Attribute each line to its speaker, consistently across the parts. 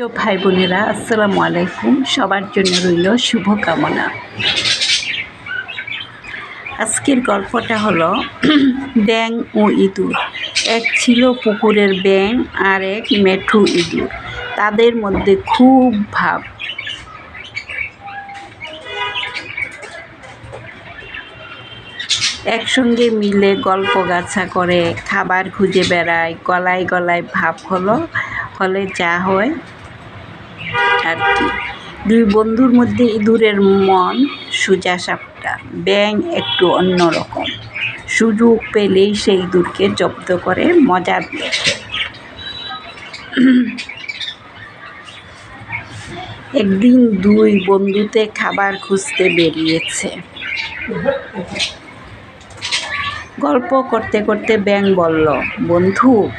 Speaker 1: প্রিয় ভাই বোনেরা আসসালামু আলাইকুম। সবার জন্য রইল শুভকামনা। আজকের গল্পটা হলো ব্যাং ও ইঁদুর। এক ছিল পুকুরের ব্যাং আর এক মেঠু ইঁদুর। তাদের মধ্যে খুব ভাব। একসঙ্গে মিলে গল্প গাছা করে, খাবার খুঁজে বেড়ায়, গলায় গলায় ভাব হলো ফলে যা হয় কি দুই বন্ধুর মধ্যে ইঁদুরের মন সোজা সাপটা। ব্যাং একটু অন্যরকম। সুযোগ পেলেই সেই ইঁদুরকে জব্দ করে মজা দিয়ে একদিন দুই বন্ধুতে খাবার খুঁজতে বেরিয়েছে। গল্প করতে করতে ব্যাং বলল, বন্ধু,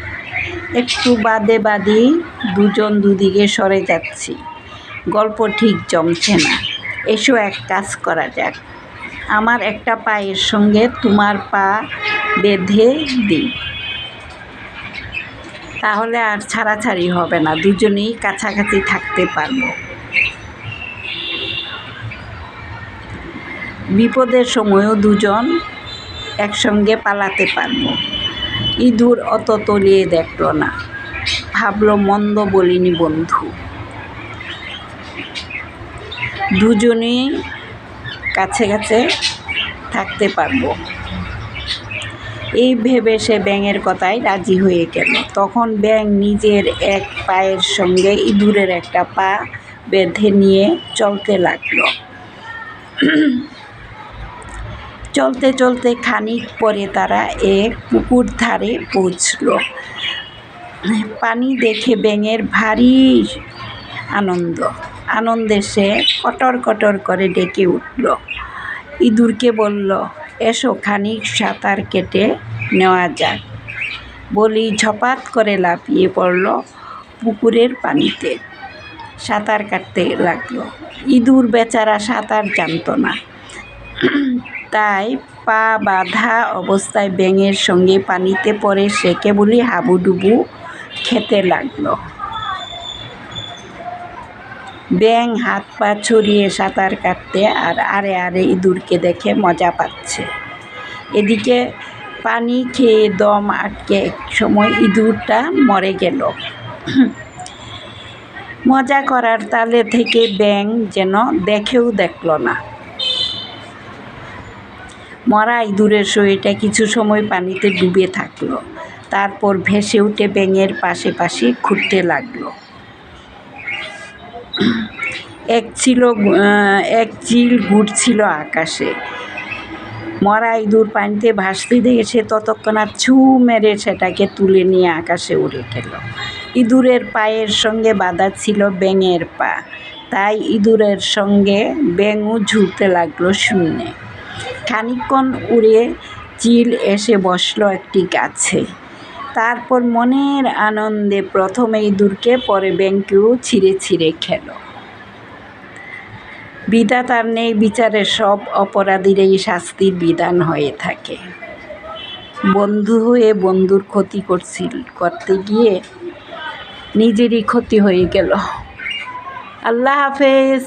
Speaker 1: একটু বাদে বাদি দুজন দুদিকে সরে যাচ্ছি। গল্প ঠিক জমছে না। এসো এক কাজ করা যাক। আমার একটা পায়ের সঙ্গে তোমার পা বেঁধে দিই। তাহলে আর ছাড়াছাড়ি হবে না, দুজনেই কাছাকাছি থাকতে পারব। বিপদের সময়ও দুজন একসঙ্গে পালাতে পারব। ইঁদুর অত তলিয়ে দেখল না। ভাবলো, মন্দ বলিনি বন্ধু। দুজনেই কাছে কাছে থাকতে পারব। এই ভেবে সে ব্যাঙের কথায় রাজি হয়ে গেল। তখন ব্যাঙ নিজের এক পায়ের সঙ্গে ইঁদুরের একটা পা বেঁধে নিয়ে চলতে লাগল। চলতে চলতে খানিক পরে তারা এক পুকুর ধারে পৌঁছল। পানি দেখে ব্যাঙের ভারী আনন্দ। আনন্দে সে কটর কটর করে ডেকে উঠল। ইঁদুরকে বলল, এসো খানিক সাঁতার কেটে নেওয়া যাক। বলি ঝপাত করে লাফিয়ে পড়ল পুকুরের পানিতে। সাঁতার কাটতে লাগল। ইঁদুর বেচারা সাঁতার জানতো না। তাই পা বাঁধা অবস্থায় ব্যাঙের সঙ্গে পানিতে পড়ে সে কেবলই হাবুডুবু খেতে লাগল। ব্যাং হাত পা ছড়িয়ে সাঁতার কাটতে আর আরে আরে ইঁদুরকে দেখে মজা পাচ্ছে। এদিকে পানি খেয়ে দম আটকে এক সময় ইঁদুরটা মরে গেল। মজা করার তালে থেকে ব্যাং যেন দেখেও দেখল না। মরা ইঁদুরের শরীরটা কিছু সময় পানিতে ডুবে থাকল। তারপর ভেসে উঠে ব্যাঙের পাশে পাশে ঘুরতে লাগল। এক ছিল এক চিল ঘুরছিল আকাশে। মরা ইঁদুর পানিতে ভাসতে দেখেছে, ততক্ষণাৎ ছু মেরে সেটাকে তুলে নিয়ে আকাশে উড়ে গেল। ইঁদুরের পায়ের সঙ্গে বাঁধা ছিল ব্যাঙের পা। তাই ইঁদুরের সঙ্গে ব্যাঙও ঝুলতে লাগল শূন্যে। খানিকক্ষণ উড়ে চিল এসে বসল একটি গাছে। তারপর মনের আনন্দে প্রথমে ইঁদুরকে পরে ব্যাংকেও ছিঁড়ে ছিঁড়ে খেল। বিধাতার নেই বিচারে সব অপরাধীরই শাস্তির বিধান হয়ে থাকে। বন্ধু হয়ে বন্ধুর ক্ষতি করছিল করতে গিয়ে নিজেরই ক্ষতি হয়ে গেল। আল্লাহ হাফেজ।